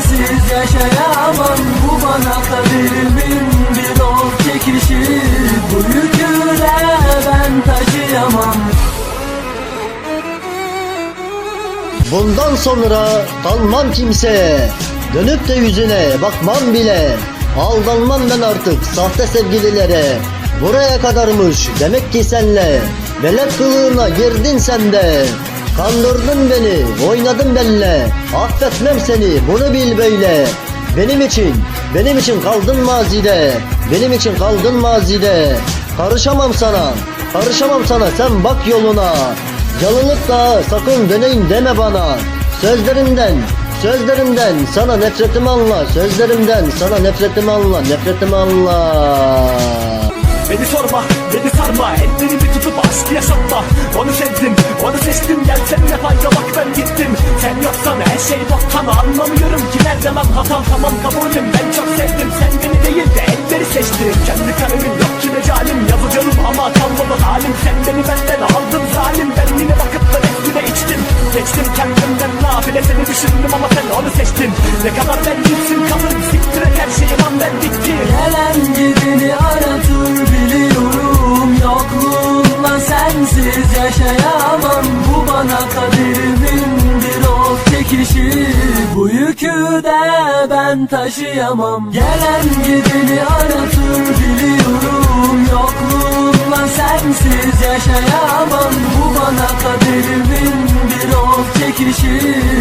sensiz yaşayamam. Bu bana kaderimin bir of çekişi. Bu yükü de ben taşıyamam. Bundan sonra kalmam kimseye Dönüp de yüzüne bakmam bile. Aldanmam ben artık sahte sevgililere. Buraya kadarmış demek ki senle. Melek kılığına girdin sen de Kandırdın beni oynadın benle Affetmem seni bunu bil böyle. Benim için benim için kaldın mazide. Benim için kaldın mazide. Karışamam sana Karışamam sana sen bak yoluna. Yalılıp da sakın döneyim deme bana. Sözlerimden, sözlerimden sana nefretimi anla. Sözlerimden sana nefretimi anla, nefretimi anla. Beni sorma, beni sarma. Ellerimi tutup fayda bak ben gittim. Sen yoksan her şey boktan Anlamıyorum ki nerede lan hatam. Tamam kabulüm. Ben çok sevdim. Sen beni değil de elleri seçtin. Kendi kalemim yok ki mecalim. Yazacağım ama kalmadı halim Sen beni benden aldın zalim. Ben yine bakıp da resmine içtim. Geçtim kendimden nafile seni düşündüm ama sen onu seçtin. Ne kadar ben Bu yükü de ben taşıyamam. Gelen gideni aratır biliyorum. Yokluğumla sensiz yaşayamam. Bu bana kaderimin bir of çekişi.